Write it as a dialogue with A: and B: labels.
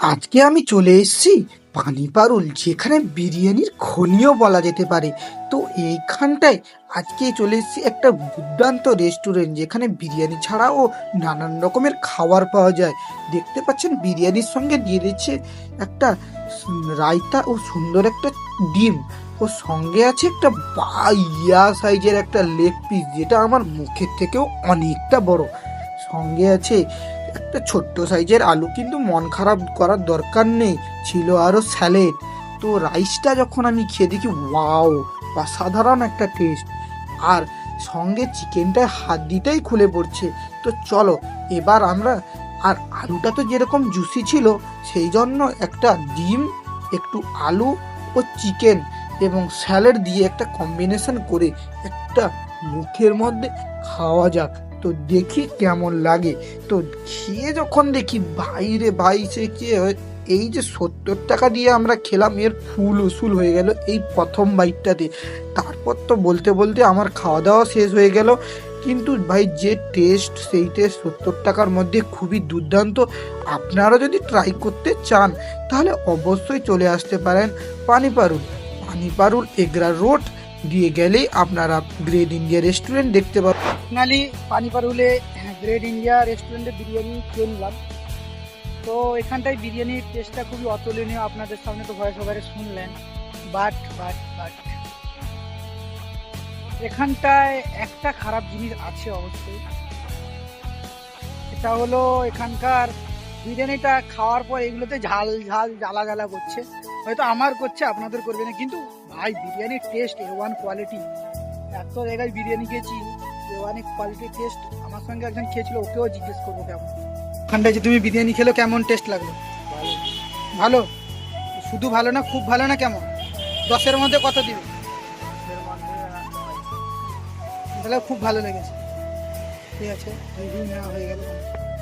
A: আজকে আমি চলে এসেছি পানিপারুল, যেখানে বিরিয়ানির খনিও বলা যেতে পারে। তো এইখানটায় আজকে চলে এসেছি একটা দুর্দান্ত রেস্টুরেন্ট যেখানে বিরিয়ানি ছাড়াও নানান রকমের খাবার পাওয়া যায়। দেখতে পাচ্ছেন, বিরিয়ানির সঙ্গে দিয়ে দিচ্ছে একটা রায়তা ও সুন্দর একটা ডিম। ও সঙ্গে আছে একটা ইয়া সাইজের একটা লেগ পিস যেটা আমার মুখের থেকেও অনেকটা বড়। সঙ্গে আছে একটা ছোট্ট সাইজের আলু কিন্তু মন খারাপ করার দরকার নেই, ছিল আরও স্যালেড তো রাইসটা যখন আমি খেয়ে দেখি ওয়াও বা সাধারণ একটা টেস্ট আর সঙ্গে চিকেনটা হাত দিতেই খুলে পড়ছে। তো চলো, এবার আমরা, আর আলুটা তো যেরকম জুসি ছিল, সেই জন্য একটা ডিম, একটু আলু ও চিকেন এবং স্যালাড দিয়ে একটা কম্বিনেশন করে একটা মুখের মধ্যে খাওয়া যাক। তো দেখি কেমন লাগে। তো খেয়ে যখন দেখি বাইরে ভাই, সে কে এই যে সত্তর টাকা দিয়ে আমরা খেলাম, এর ফুল উসুল হয়ে গেল এই প্রথম বাইকটাতে। তারপর তো বলতে বলতে আমার খাওয়া দাওয়া শেষ হয়ে গেল। কিন্তু ভাই, যে টেস্ট, সেই টেস্ট সত্তর টাকার মধ্যে খুবই দুর্দান্ত। আপনারা যদি ট্রাই করতে চান, তাহলে অবশ্যই চলে আসতে পারেন পানিপারুল পানিপারুল এগরা রোড দিয়ে গেলেই আপনারা গ্রেট ইন্ডিয়া রেস্টুরেন্ট দেখতে পাবেন।
B: ফাইনালি পানিপারুলে গ্রেট ইন্ডিয়া রেস্টুরেন্টে বিরিয়ানি খেয়ে নিলাম। তো এখানটায় বিরিয়ানির টেস্টটা খুবই অতুলনীয়। আপনাদের সামনে তো ভয়েস ওভারে শুনলেন। বাট বাট বাট এখানটায় একটা খারাপ জিনিস আছে অবশ্যই। এটা হলো এখানকার বিরিয়ানিটা খাওয়ার পর এগুলোতে ঝাল ঝাল জ্বালা জ্বালা করছে। হয়তো আমার করছে, আপনাদের করবে না। কিন্তু ভাই বিরিয়ানির টেস্ট এ ওয়ান কোয়ালিটি এত জায়গায় বিরিয়ানি খেয়েছি এ অনেক কোয়ালিটি টেস্ট আমার সঙ্গে একজন খেয়েছিল, ওকেও জিজ্ঞেস করব কেমন। ওখানটায় যে তুমি বিরিয়ানি খেলো, কেমন টেস্ট লাগল? ভালো। শুধু ভালো না, খুব ভালো না কেমন? দশের মধ্যে কত দিবে? তাহলে খুব ভালো লেগেছে। ঠিক আছে নেওয়া হয়ে গেল।